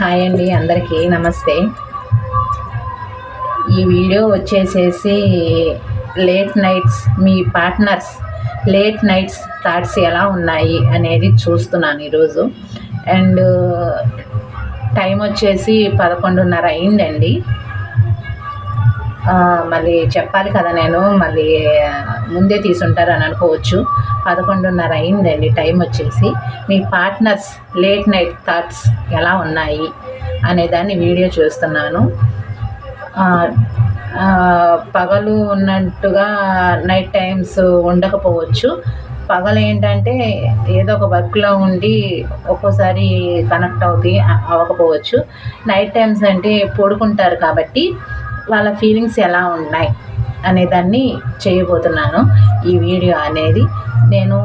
Hi అండి అందరికీ నమస్తే. ఈ వీడియో వచ్చేసేసి లేట్ నైట్స్ మీ పార్ట్నర్స్ లేట్ నైట్స్ థాట్స్ ఎలా ఉన్నాయి అనేది చూస్తున్నాను ఈరోజు. అండ్ టైం వచ్చేసి పదకొండున్నర అయిందండి. మళ్ళీ చెప్పాలి కదా నేను మళ్ళీ ముందే తీసుంటారు అని అనుకోవచ్చు. పదకొండున్నర అయిందండి టైం వచ్చేసి. మీ పార్ట్నర్స్ లేట్ నైట్ థాట్స్ ఎలా ఉన్నాయి అనే దాన్ని వీడియో చూస్తున్నాను. పగలు ఉన్నట్టుగా నైట్ టైమ్స్ ఉండకపోవచ్చు. పగలు ఏంటంటే ఏదో ఒక వర్క్లో ఉండి ఒక్కోసారి కనెక్ట్ అవుతాయి అవ్వకపోవచ్చు. నైట్ టైమ్స్ అంటే పడుకుంటారు కాబట్టి వాళ్ళ ఫీలింగ్స్ ఎలా ఉన్నాయి అనేదాన్ని చేయబోతున్నాను. ఈ వీడియో అనేది నేను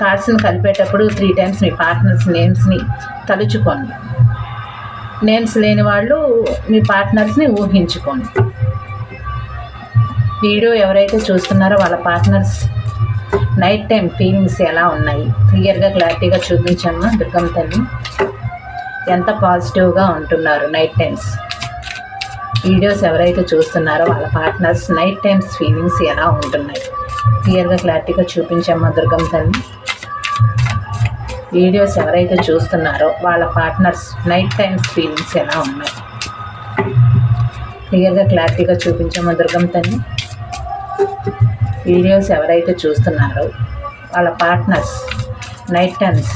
కార్డ్స్ని కలిపేటప్పుడు త్రీ టైమ్స్ మీ పార్ట్నర్స్ నేమ్స్ని తలుచుకోండి నేమ్స్ లేని వాళ్ళు మీ పార్ట్నర్స్ని ఊహించుకోండి వీడియో ఎవరైతే చూస్తున్నారో వాళ్ళ పార్ట్నర్స్ నైట్ టైం ఫీలింగ్స్ ఎలా ఉన్నాయి? క్లియర్గా క్లారిటీగా చూపించమ్మా దుర్గం తల్లి. ఎంత పాజిటివ్గా ఉంటున్నారు నైట్ టైమ్స్ వీడియోస్ ఎవరైతే చూస్తున్నారో వాళ్ళ పార్ట్నర్స్ నైట్ టైమ్స్ ఫీలింగ్స్ ఎలా ఉంటున్నాయి? క్లియర్గా క్లారిటీగా చూపించమ్మా దుర్గం తల్లి. వీడియోస్ ఎవరైతే చూస్తున్నారో వాళ్ళ పార్ట్నర్స్ నైట్ టైమ్స్ ఫీలింగ్స్ ఎలా ఉన్నాయి? క్లియర్గా క్లారిటీగా చూపించమ్మా దుర్గం తల్లి. వీడియోస్ ఎవరైతే చూస్తున్నారో వాళ్ళ పార్ట్నర్స్ నైట్ టైమ్స్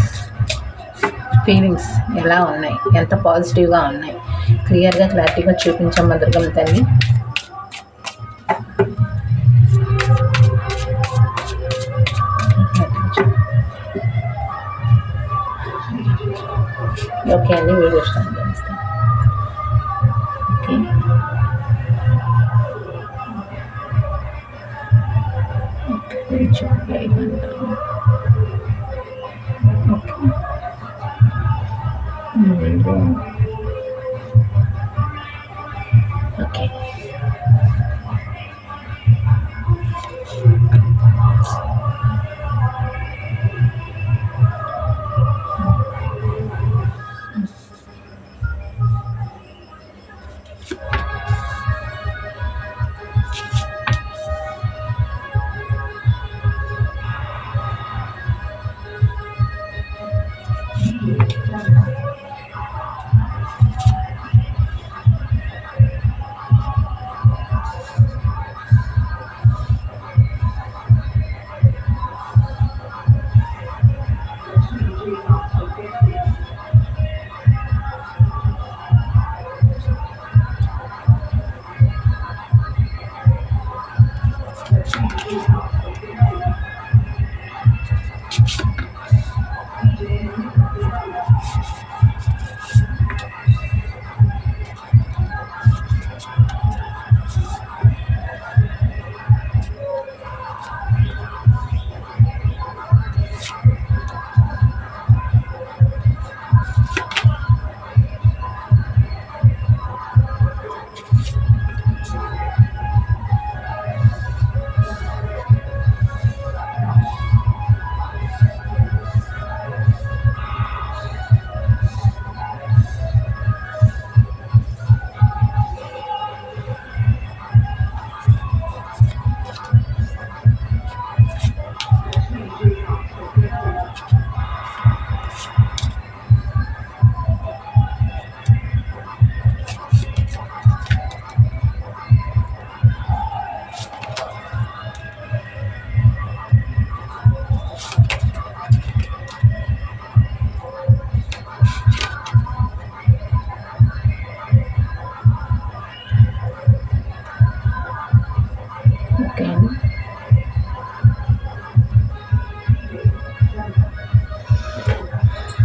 ఫీలింగ్స్ ఎలా ఉన్నాయి? ఎంత పాజిటివ్గా ఉన్నాయి? క్లియర్గా క్లారిటీగా చూపించమ్మా దుర్గమ్మ తల్లి ఓకే అండి video start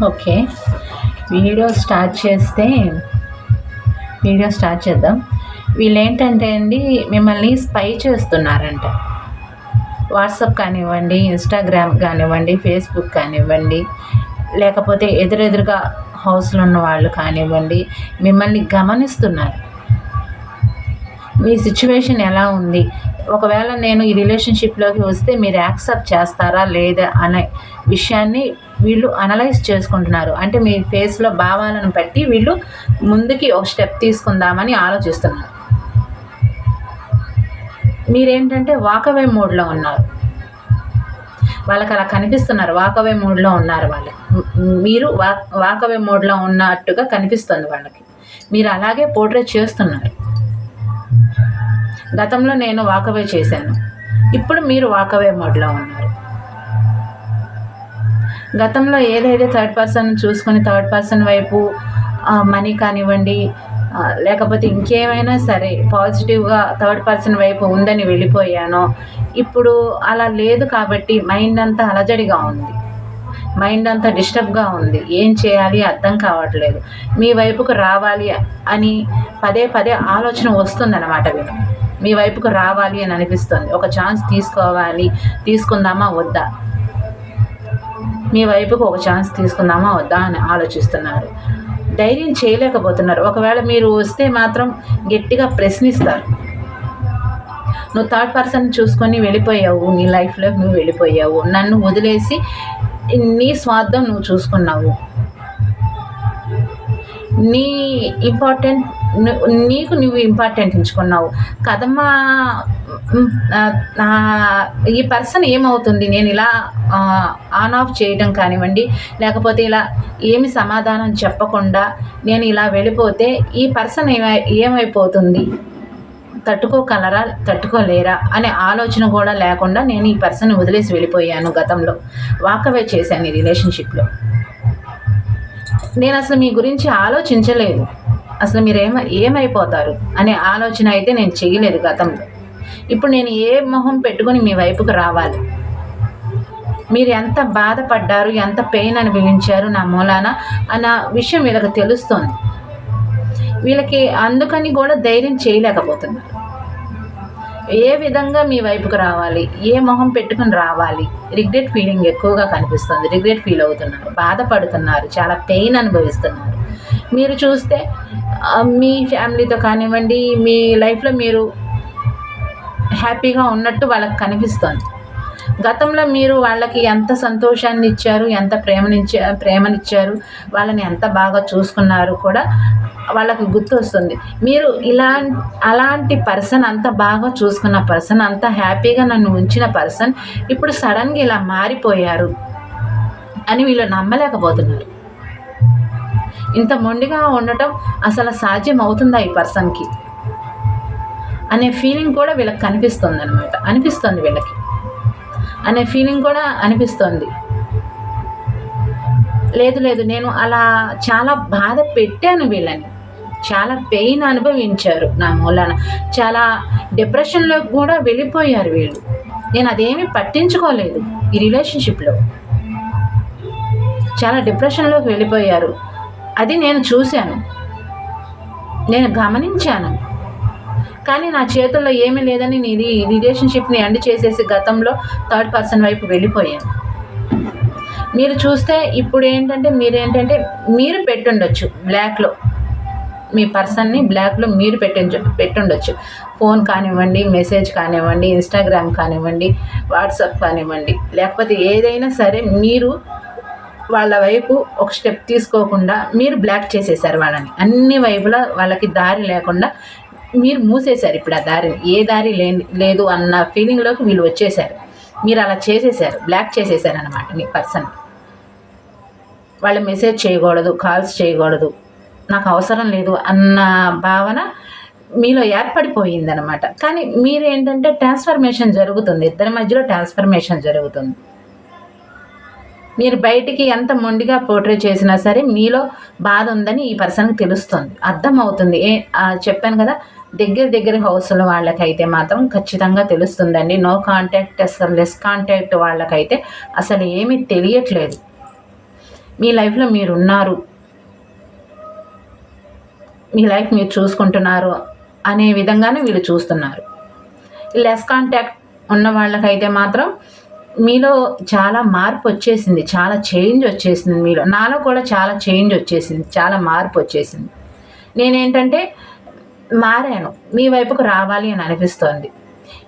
okay. Video start చేస్తే వీడియో స్టార్ట్ చేద్దాం. వీళ్ళు ఏంటంటే అండి మిమ్మల్ని స్పై చేస్తున్నారంట. వాట్సాప్ కానివ్వండి ఇన్స్టాగ్రామ్ కానివ్వండి ఫేస్బుక్ కానివ్వండి లేకపోతే ఎదురెదురుగా హౌస్లో ఉన్న వాళ్ళు కానివ్వండి మిమ్మల్ని గమనిస్తున్నారు. మీ సిచ్యువేషన్ ఎలా ఉంది? ఒకవేళ నేను ఈ రిలేషన్షిప్లోకి వస్తే మీరు యాక్సెప్ట్ చేస్తారా లేదా అనే విషయాన్ని వీళ్ళు అనలైజ్ చేసుకుంటున్నారు. అంటే మీ ఫేస్లో భావాలను బట్టి వీళ్ళు ముందుకి ఒక స్టెప్ తీసుకుందామని ఆలోచిస్తున్నారు. మీరేంటంటే వాకవే మోడ్లో ఉన్నారు. వాళ్ళకి అలా కనిపిస్తున్నారు. వాకవే మూడ్లో ఉన్నారు వాళ్ళు. మీరు వా వాకవే మోడ్లో ఉన్నట్టుగా కనిపిస్తుంది వాళ్ళకి. మీరు అలాగే పోర్ట్రేట్ చేస్తున్నారు. గతంలో నేను వాకవే చేశాను. ఇప్పుడు మీరు వాకవే మోడ్లో ఉన్నారు. గతంలో ఏదైతే థర్డ్ పర్సన్ చూసుకొని థర్డ్ పర్సన్ వైపు మనీ కానివ్వండి లేకపోతే ఇంకేమైనా సరే పాజిటివ్గా థర్డ్ పర్సన్ వైపు ఉందని వెళ్ళిపోయానో ఇప్పుడు అలా లేదు కాబట్టి మైండ్ అంతా అలజడిగా ఉంది. మైండ్ అంతా డిస్టర్బ్గా ఉంది. ఏం చేయాలి అర్థం కావట్లేదు. మీ వైపుకు రావాలి అని పదే పదే ఆలోచన వస్తుందన్నమాట వీళ్ళు. మీ వైపుకు రావాలి అని అనిపిస్తుంది. ఒక ఛాన్స్ తీసుకోవాలి తీసుకుందామా వద్దా? మీ వైపుకు ఒక ఛాన్స్ తీసుకుందామా వద్దా అని ఆలోచిస్తున్నారు. ధైర్యం చేయలేకపోతున్నారు. ఒకవేళ మీరు వస్తే మాత్రం గట్టిగా ప్రశ్నిస్తారు. నువ్వు థర్డ్ పర్సన్ చూసుకొని వెళ్ళిపోయావు నీ లైఫ్లో నువ్వు వెళ్ళిపోయావు. నన్ను వదిలేసి నీ స్వార్థం నువ్వు చూసుకున్నావు. నీ ఇంపార్టెంట్ నీకు నువ్వు ఇంపార్టెంట్ ఎంచుకున్నావు. కదమ్మా ఈ పర్సన్ ఏమవుతుంది? నేను ఇలా ఆన్ ఆఫ్ చేయడం కానివ్వండి లేకపోతే ఇలా ఏమి సమాధానం చెప్పకుండా నేను ఇలా వెళ్ళిపోతే ఈ పర్సన్ ఏమై ఏమైపోతుంది? తట్టుకోగలరా? తట్టుకోలేరా? అనే ఆలోచన కూడా లేకుండా నేను ఈ పర్సన్ వదిలేసి వెళ్ళిపోయాను గతంలో. వాకవే చేశాను ఈ రిలేషన్షిప్లో నేను అసలు మీ గురించి ఆలోచించలేదు. అసలు మీరు ఏమ ఏమైపోతారు? అనే ఆలోచన అయితే నేను చేయలేదు గతంలో. ఇప్పుడు నేను ఏ మొహం పెట్టుకొని మీ వైపుకు రావాలి? మీరు ఎంత బాధపడ్డారు ఎంత పెయిన్ అనుభవించారు నా మూలాన అన్న విషయం వీళ్ళకి తెలుస్తోంది. వీళ్ళకి అందుకని కూడా ధైర్యం చేయలేకపోతున్నారు. ఏ విధంగా మీ వైపుకు రావాలి? ఏ మొహం పెట్టుకుని రావాలి? రిగ్రెట్ ఫీలింగ్ ఎక్కువగా కనిపిస్తుంది. రిగ్రెట్ ఫీల్ అవుతున్నారు. బాధపడుతున్నారు. చాలా పెయిన్ అనుభవిస్తున్నారు. మీరు చూస్తే మీ ఫ్యామిలీతో కానివ్వండి మీ లైఫ్లో మీరు హ్యాపీగా ఉన్నట్టు వాళ్ళకి కనిపిస్తుంది. గతంలో మీరు వాళ్ళకి ఎంత సంతోషాన్ని ఇచ్చారు ఎంత ప్రేమనిచ్చా ప్రేమనిచ్చారు వాళ్ళని ఎంత బాగా చూసుకున్నారు కూడా వాళ్ళకి గుర్తు వస్తుంది మీరు ఇలా అలాంటి పర్సన్ అంత బాగా చూసుకున్న పర్సన్ అంత హ్యాపీగా నన్ను ఉంచిన పర్సన్ ఇప్పుడు సడన్గా ఇలా మారిపోయారు అని వీళ్ళు నమ్మలేకపోతున్నారు. ఇంత మొండిగా ఉండటం అసలు సాధ్యం అవుతుందా ఈ పర్సన్కి? అనే ఫీలింగ్ కూడా వీళ్ళకి కనిపిస్తుంది అనమాట అనిపిస్తుంది వీళ్ళకి. అనే ఫీలింగ్ కూడా అనిపిస్తుంది. లేదు లేదు నేను అలా చాలా బాధ పెట్టాను వీళ్ళని. చాలా పెయిన్ అనుభవించారు నా మూలాన. చాలా డిప్రెషన్లో కూడా వెళ్ళిపోయారు వీళ్ళు. నేను అదేమీ పట్టించుకోలేదు ఈ రిలేషన్షిప్లో. చాలా డిప్రెషన్లోకి వెళ్ళిపోయారు. అది నేను చూశాను. నేను గమనించాను. కానీ నా చేతుల్లో ఏమీ లేదని నేను రిలేషన్షిప్ని ఎండ్ చేసేసి గతంలో థర్డ్ పర్సన్ వైపు వెళ్ళిపోయాను. మీరు చూస్తే ఇప్పుడు ఏంటంటే మీరు ఏంటంటే మీరు పెట్టుండొచ్చు బ్లాక్లో. మీ పర్సన్ని బ్లాక్లో మీరు పెట్టించ పెట్టుండొచ్చు. ఫోన్ కానివ్వండి మెసేజ్ కానివ్వండి ఇన్స్టాగ్రామ్ కానివ్వండి వాట్సాప్ కానివ్వండి. లేకపోతే ఏదైనా సరే మీరు వాళ్ళ వైపు ఒక స్టెప్ తీసుకోకుండా మీరు బ్లాక్ చేసేసారు వాళ్ళని. అన్ని వైపులా వాళ్ళకి దారి లేకుండా మీరు మూసేశారు ఇప్పుడు ఆ దారిని ఏ దారి లేదు అన్న ఫీలింగ్లోకి వీళ్ళు వచ్చేసారు మీరు అలా చేసేసారు బ్లాక్ చేసేసారు అనమాట మీ పర్సన్ వాళ్ళు మెసేజ్ చేయకూడదు కాల్స్ చేయకూడదు. నాకు అవసరం లేదు అన్న భావన మీలో ఏర్పడిపోయిందనమాట కానీ మీరేంటంటే ట్రాన్స్ఫర్మేషన్ జరుగుతుంది. ఇద్దరి మధ్యలో ట్రాన్స్ఫర్మేషన్ జరుగుతుంది. మీరు బయటికి ఎంత మొండిగా పోర్ట్రే చేసినా సరే మీలో బాధ ఉందని ఈ పర్సన్కి తెలుస్తుంది. అర్థమవుతుంది ఏ చెప్పాను కదా దగ్గర దగ్గర హౌస్ల వాళ్ళకైతే మాత్రం ఖచ్చితంగా తెలుస్తుందండి. నో కాంటాక్ట్ అసలు లెస్ కాంటాక్ట్ వాళ్ళకైతే అసలు ఏమీ తెలియట్లేదు. మీ లైఫ్లో మీరు ఉన్నారు మీ లైఫ్ మీరు చూసుకుంటున్నారు అనే విధంగానే వీళ్ళు చూస్తున్నారు. లెస్ కాంటాక్ట్ ఉన్న వాళ్ళకైతే మాత్రం మీలో చాలా మార్పు వచ్చేసింది చాలా చేంజ్ వచ్చేసింది మీలో. నాలో కూడా చాలా చేంజ్ వచ్చేసింది చాలా మార్పు వచ్చేసింది. నేనేంటంటే మారాను మీ వైపుకు రావాలి అని అనిపిస్తోంది.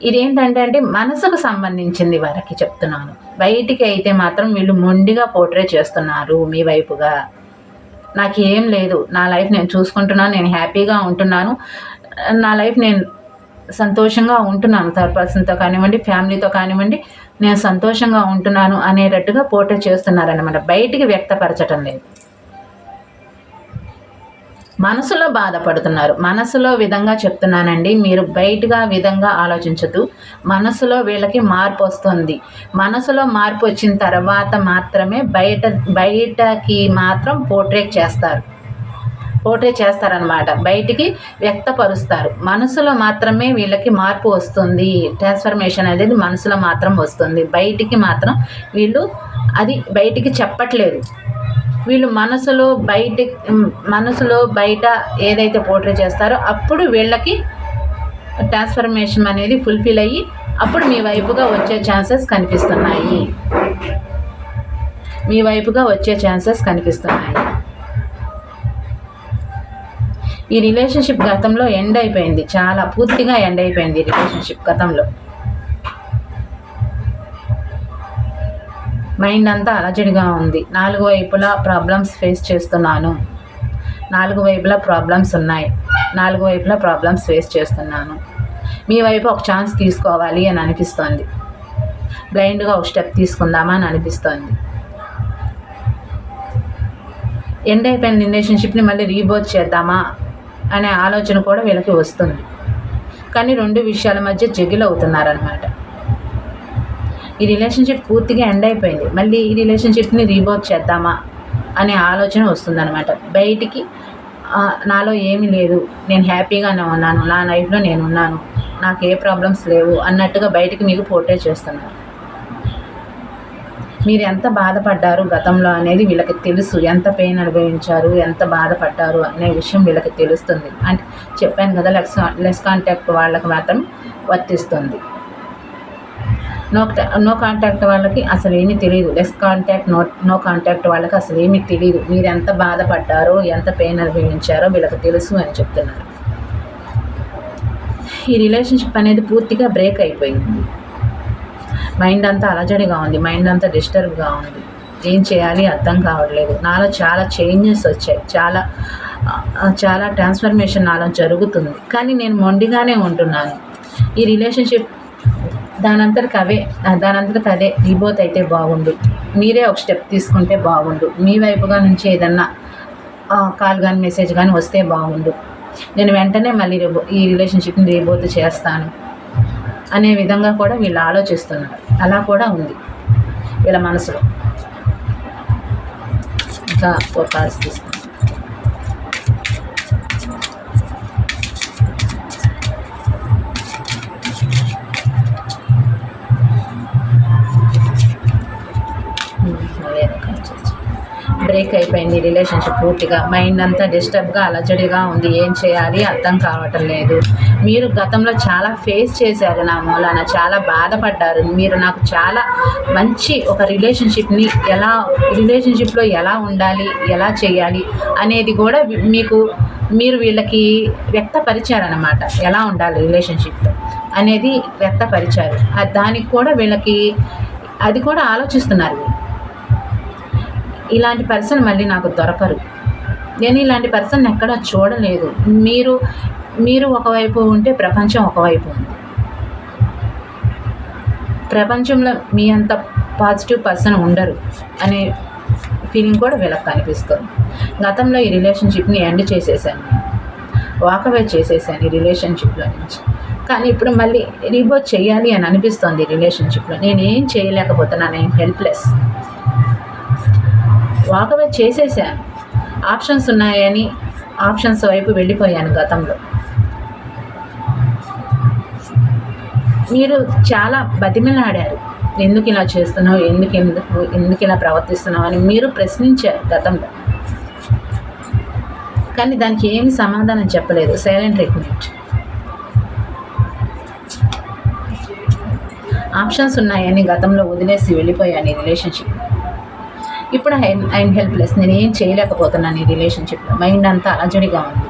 ఇదేంటంటే అంటే మనసుకు సంబంధించింది వారికి చెప్తున్నాను. బయటికి అయితే మాత్రం వీళ్ళు మొండిగా పోర్ట్రే చేస్తున్నారు మీ వైపుగా. నాకు ఏం లేదు నా లైఫ్ నేను చూసుకుంటున్నాను నేను హ్యాపీగా ఉంటున్నాను. నా లైఫ్ నేను సంతోషంగా ఉంటున్నాను థర్డ్ పర్సన్తో కానివ్వండి ఫ్యామిలీతో కానివ్వండి. నేను సంతోషంగా ఉంటున్నాను అనేటట్టుగా పోర్ట్రే చేస్తున్నారనమాట బయటికి వ్యక్తపరచటం లేదు. మనసులో బాధపడుతున్నారు. మనసులో విధంగా చెప్తున్నానండి. మీరు బయటగా విధంగా ఆలోచించదు మనసులో వీళ్ళకి మార్పు వస్తుంది. మనసులో మార్పు వచ్చిన తర్వాత మాత్రమే బయట బయటకి మాత్రం పోర్ట్రేట్ చేస్తారు. పోర్ట్రేట్ చేస్తారనమాట బయటికి వ్యక్తపరుస్తారు. మనసులో మాత్రమే వీళ్ళకి మార్పు వస్తుంది. ట్రాన్స్ఫర్మేషన్ అనేది మనసులో మాత్రం వస్తుంది. బయటికి మాత్రం వీళ్ళు అది బయటికి చెప్పట్లేదు. వీళ్ళు మనసులో బయట మనసులో బయట ఏదైతే పోర్ట్రే చేస్తారో అప్పుడు వీళ్ళకి ట్రాన్స్ఫర్మేషన్ అనేది ఫుల్ఫిల్ అయ్యి అప్పుడు మీ వైపుగా వచ్చే ఛాన్సెస్ కనిపిస్తున్నాయి. మీ వైపుగా వచ్చే ఛాన్సెస్ కనిపిస్తున్నాయి. ఈ రిలేషన్షిప్ గతంలో ఎండ్ అయిపోయింది. చాలా పూర్తిగా ఎండ్ అయిపోయింది ఈ రిలేషన్షిప్ గతంలో. మైండ్ అంతా అలజడిగా ఉంది. నాలుగు వైపులా ప్రాబ్లమ్స్ ఫేస్ చేస్తున్నాను. నాలుగు వైపులా ప్రాబ్లమ్స్ ఉన్నాయి. నాలుగు వైపులా ప్రాబ్లమ్స్ ఫేస్ చేస్తున్నాను. మీ వైపు ఒక ఛాన్స్ తీసుకోవాలి అని అనిపిస్తోంది. బ్లైండ్గా ఒక స్టెప్ తీసుకుందామా అని అనిపిస్తోంది. ఎండ్ అయిపోయిన రిలేషన్షిప్ని మళ్ళీ రీబోత్ చేద్దామా? అనే ఆలోచన కూడా వీళ్ళకి వస్తుంది. కానీ రెండు విషయాల మధ్య జగిల్ అవుతున్నారనమాట ఈ రిలేషన్షిప్ పూర్తిగా ఎండ్ అయిపోయింది. మళ్ళీ ఈ రిలేషన్షిప్ని రీవర్క్ చేద్దామా అనే ఆలోచన వస్తుందన్నమాట. బయటికి నాలో ఏమీ లేదు. నేను హ్యాపీగానే ఉన్నాను. నా లైఫ్లో నేను ఉన్నాను. నాకు ఏ ప్రాబ్లమ్స్ లేవు అన్నట్టుగా బయటికి మీకు పోర్ట్రే చేస్తున్నారు. మీరు ఎంత బాధపడ్డారు గతంలో అనేది వీళ్ళకి తెలుసు. ఎంత పెయిన్ అనుభవించారు ఎంత బాధపడ్డారు అనే విషయం వీళ్ళకి తెలుస్తుంది. అంటే చెప్పాను కదా లెస్ లెస్ కాంటాక్ట్ వాళ్ళకి మాత్రం వర్తిస్తుంది. నో నో కాంటాక్ట్ వాళ్ళకి అసలు ఏమీ తెలియదు less contact no no contact వాళ్ళకి అసలు ఏమీ తెలియదు మీరు ఎంత బాధపడ్డారో ఎంత పెయిన్ అనుభవించారో వీళ్ళకి తెలుసు అని చెప్తున్నారు. ఈ రిలేషన్షిప్ అనేది పూర్తిగా బ్రేక్ అయిపోయింది. మైండ్ అంతా అలజడిగా ఉంది. మైండ్ అంతా డిస్టర్బ్గా ఉంది. ఏం చేయాలి అర్థం కావట్లేదు. నాలో చాలా చేంజెస్ వచ్చాయి. చాలా చాలా ట్రాన్స్ఫర్మేషన్ నాలో జరుగుతుంది. కానీ నేను మొండిగానే ఉంటున్నాను. ఈ రిలేషన్షిప్ దానంతటికి అవే దానంతటికి అదే. రీబోత్ అయితే బాగుండు. మీరే ఒక స్టెప్ తీసుకుంటే బాగుండు. మీ వైపుగా నుంచి ఏదన్నా కాల్ కానీ మెసేజ్ కానీ వస్తే బాగుండు. నేను వెంటనే మళ్ళీ ఈ రిలేషన్షిప్ని రీబోత్ చేస్తాను. అనే విధంగా కూడా వీళ్ళు ఆలోచిస్తున్నారు. అలా కూడా ఉంది వీళ్ళ మనసులో. ఇంకా ఫోర్ కార్డ్స్ తీసుకుంటాం బ్రేక్ అయిపోయింది రిలేషన్షిప్ పూర్తిగా. మైండ్ అంతా డిస్టర్బ్గా అలజడిగా ఉంది. ఏం చేయాలి? అర్థం కావటం లేదు. మీరు గతంలో చాలా ఫేస్ చేశారు నా మూలాన చాలా బాధపడ్డారు. మీరు నాకు చాలా మంచి ఒక రిలేషన్షిప్ని ఎలా రిలేషన్షిప్లో ఎలా ఉండాలి? ఎలా చేయాలి? అనేది కూడా మీకు మీరు వీళ్ళకి వ్యక్తపరిచారనమాట ఎలా ఉండాలి రిలేషన్షిప్లో అనేది వ్యక్తపరిచారు. దానికి కూడా వీళ్ళకి అది కూడా ఆలోచిస్తున్నారు. ఇలాంటి పర్సన్ మళ్ళీ నాకు దొరకరు. నేను ఇలాంటి పర్సన్ ఎక్కడా చూడలేదు. మీరు మీరు ఒకవైపు ఉంటే ప్రపంచం ఒకవైపు ఉంది. ప్రపంచంలో మీ అంత పాజిటివ్ పర్సన్ ఉండరు అనే ఫీలింగ్ కూడా వీళ్ళకి కనిపిస్తుంది. గతంలో ఈ రిలేషన్షిప్ని ఎండ్ చేసేసాను. వాకవే చేసేసాను ఈ రిలేషన్షిప్లో నుంచి. కానీ ఇప్పుడు మళ్ళీ రీబోత్ చేయాలి అని అనిపిస్తుంది రిలేషన్షిప్లో నేను ఏం చేయలేకపోతున్నాను నేను హెల్ప్లెస్ వాకవే చేసేసాను ఆప్షన్స్ ఉన్నాయని ఆప్షన్స్ వైపు వెళ్ళిపోయాను గతంలో. మీరు చాలా బతిమలాడారు. ఎందుకు ఇలా చేస్తున్నావు? ఎందుకు ఎందుకు ఎందుకు ఇలా ప్రవర్తిస్తున్నావు అని మీరు ప్రశ్నించారు గతంలో. కానీ దానికి ఏమి సమాధానం చెప్పలేదు. సైలెంట్ ట్రీట్మెంట్ ఆప్షన్స్ ఉన్నాయని గతంలో వదిలేసి వెళ్ళిపోయాను ఈ రిలేషన్షిప్. ఇప్పుడు ఐ ఐఎమ్ హెల్ప్లెస్ నేను ఏం చేయలేకపోతున్నాను ఈ రిలేషన్షిప్లో మైండ్ అంతా అలజడిగా ఉంది.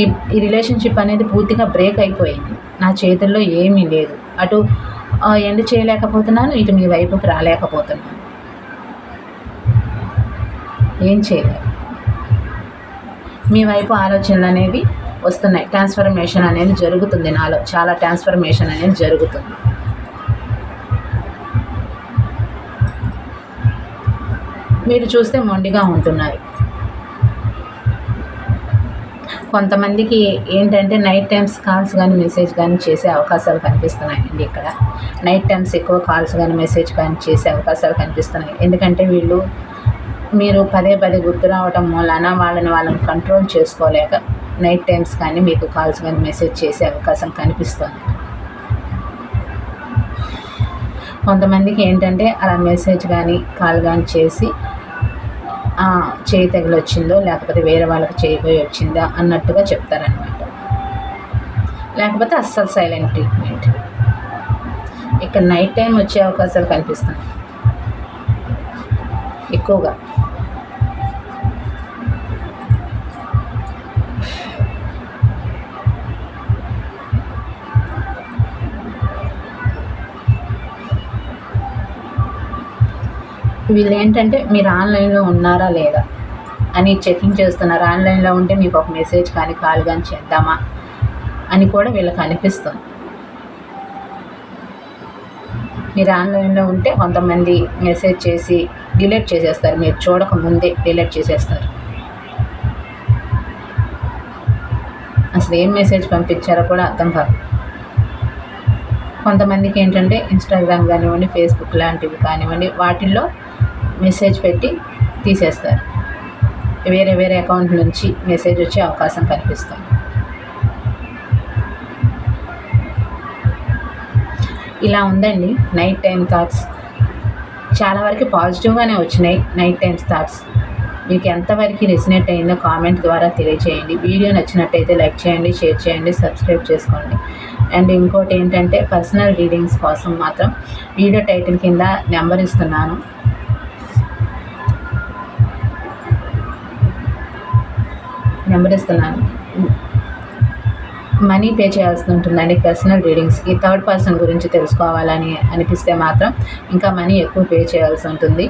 ఈ ఈ రిలేషన్షిప్ అనేది పూర్తిగా బ్రేక్ అయిపోయింది. నా చేతుల్లో ఏమీ లేదు. అటు ఎండ్ చేయలేకపోతున్నాను ఇటు మీ వైపుకి రాలేకపోతున్నాను. ఏం చేయలేదు మీ వైపు ఆలోచనలు అనేవి వస్తున్నాయి. ట్రాన్స్ఫర్మేషన్ అనేది జరుగుతుంది నాలో. చాలా ట్రాన్స్ఫర్మేషన్ అనేది జరుగుతుంది. మీరు చూస్తే మొండిగా ఉంటున్నారు. కొంతమందికి ఏంటంటే నైట్ టైమ్స్ కాల్స్ కానీ మెసేజ్ కానీ చేసే అవకాశాలు కనిపిస్తున్నాయండి ఇక్కడ. నైట్ టైమ్స్ ఎక్కువ కాల్స్ కానీ మెసేజ్ కానీ చేసే అవకాశాలు కనిపిస్తున్నాయి. ఎందుకంటే వీళ్ళు మీరు పదే పదే గుర్తు రావటం వలన వాళ్ళని వాళ్ళని కంట్రోల్ చేసుకోలేక నైట్ టైమ్స్ కానీ మీకు కాల్స్ కానీ మెసేజ్ చేసే అవకాశం కనిపిస్తుంది. కొంతమందికి ఏంటంటే అలా మెసేజ్ కానీ కాల్ కానీ చేసి చేయి తగిలి వచ్చిందో లేకపోతే వేరే వాళ్ళకి చేయబోయి వచ్చిందా అన్నట్టుగా చెప్తారనమాట లేకపోతే అస్సలు సైలెంట్ ట్రీట్మెంట్. ఇక్కడ నైట్ టైం వచ్చే అవకాశాలు కనిపిస్తున్నాయి ఎక్కువగా. వీళ్ళు ఏంటంటే మీరు ఆన్లైన్లో ఉన్నారా లేదా? అని చెకింగ్ చేస్తున్నారు. ఆన్లైన్లో ఉంటే మీకు ఒక మెసేజ్ కానీ కాల్ కానీ చేద్దామా? అని కూడా వీళ్ళకి అనిపిస్తుంది. మీరు ఆన్లైన్లో ఉంటే కొంతమంది మెసేజ్ చేసి డిలీట్ చేసేస్తారు. మీరు చూడకముందే డిలీట్ చేసేస్తారు. అసలు ఏం మెసేజ్ పంపించారో కూడా అర్థం కాదు. కొంతమందికి ఏంటంటే ఇన్స్టాగ్రామ్ కానివ్వండి ఫేస్బుక్ లాంటివి కానివ్వండి వాటిల్లో మెసేజ్ పెట్టి తీసేస్తారు. వేరే వేరే అకౌంట్ నుంచి మెసేజ్ వచ్చే అవకాశం కనిపిస్తుంది ఇలా ఉందండి నైట్ టైం థాట్స్ చాలా వరకు పాజిటివ్గానే వచ్చినాయి నైట్ టైమ్స్ థాట్స్ మీకు ఎంతవరకు రెసినేట్ అయిందో కామెంట్ ద్వారా తెలియచేయండి. వీడియో నచ్చినట్టయితే లైక్ చేయండి షేర్ చేయండి సబ్స్క్రైబ్ చేసుకోండి. అండ్ ఇంకోటి ఏంటంటే పర్సనల్ రీడింగ్స్ కోసం మాత్రం వీడియో టైటిల్ కింద నెంబర్ ఇస్తున్నాను. నెంబర్ ఇస్తున్నాను. మనీ పే చేయాల్సి ఉంటుందండి పర్సనల్ రీడింగ్స్కి థర్డ్ పర్సన్ గురించి తెలుసుకోవాలని అనిపిస్తే మాత్రం ఇంకా మనీ ఎక్కువ పే చేయాల్సి ఉంటుంది.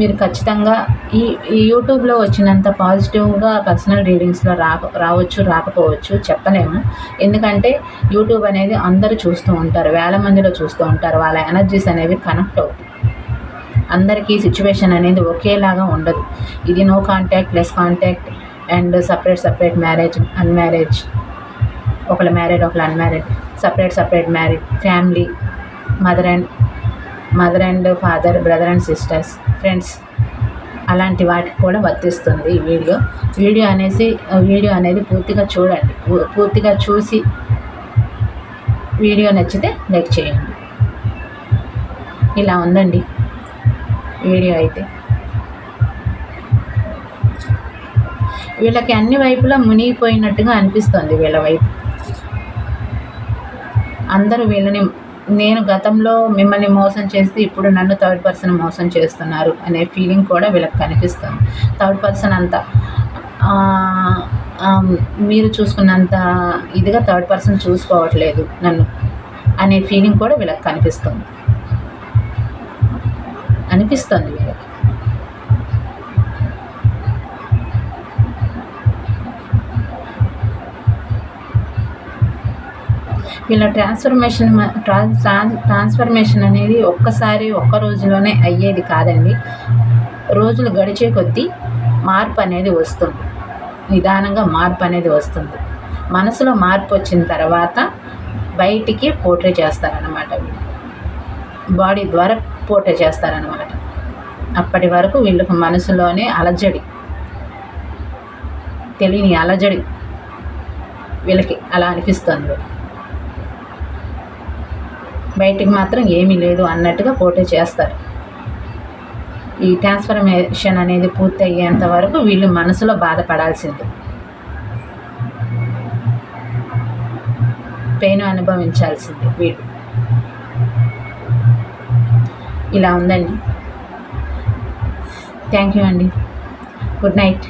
మీరు ఖచ్చితంగా ఈ ఈ యూట్యూబ్లో వచ్చినంత పాజిటివ్గా పర్సనల్ రీడింగ్స్లో రా రావచ్చు రాకపోవచ్చు చెప్పలేము. ఎందుకంటే యూట్యూబ్ అనేది అందరూ చూస్తూ ఉంటారు వేల మందిలో చూస్తూ ఉంటారు వాళ్ళ ఎనర్జీస్ అనేవి కనెక్ట్ అవుతాయి. అందరికీ సిచ్యువేషన్ అనేది ఒకేలాగా ఉండదు. ఇది no contact less contact and separate separate marriage unmarriage ఒకళ్ళ మ్యారేడ్ ఒకళ్ళు unmarried separate separate married family mother and mother and father brother and sisters friends అలాంటి వాటికి కూడా వర్తిస్తుంది ఈ వీడియో. వీడియో అనేసి వీడియో అనేది పూర్తిగా చూడండి. పూర్తిగా చూసి వీడియో నచ్చితే లైక్ చేయండి. ఇలా ఉందండి వీడియో అయితే. వీళ్ళకి అన్ని వైపులా మునిగిపోయినట్టుగా అనిపిస్తుంది వీళ్ళ వైపు. అందరూ వీళ్ళని నేను గతంలో మిమ్మల్ని మోసం చేస్తే ఇప్పుడు నన్ను థర్డ్ పర్సన్ మోసం చేస్తున్నారు అనే ఫీలింగ్ కూడా వీళ్ళకి కనిపిస్తుంది. థర్డ్ పర్సన్ అంతా మీరు చూసుకున్నంత ఇదిగా థర్డ్ పర్సన్ చూసుకోవట్లేదు నన్ను అనే ఫీలింగ్ కూడా వీళ్ళకి కనిపిస్తుంది. అనిపిస్తుంది. వీళ్ళ ట్రాన్స్ఫర్మేషన్ ట్రాన్స్ఫర్మేషన్ అనేది ఒక్కసారి ఒక్క రోజులోనే అయ్యేది కాదండి. రోజులు గడిచే కొద్దీ మార్పు అనేది వస్తుంది. నిదానంగా మార్పు అనేది వస్తుంది. మనసులో మార్పు వచ్చిన తర్వాత బయటికి పోట్రే చేస్తారనమాట బాడీ ద్వారా పోట్రే చేస్తారనమాట అప్పటి వరకు వీళ్ళకు మనసులోనే అలజడి తెలియని అలజడి వీళ్ళకి అలా అనిపిస్తుంది. బయటికి మాత్రం ఏమీ లేదు అన్నట్టుగా పోటీ చేస్తారు. ఈ ట్రాన్స్ఫర్మేషన్ అనేది పూర్తి అయ్యేంత వరకు వీళ్ళు మనసులో బాధపడాల్సింది. పెయిన్ అనుభవించాల్సింది వీళ్ళు. ఇలా ఉందండి. థ్యాంక్ యూ అండి. Good night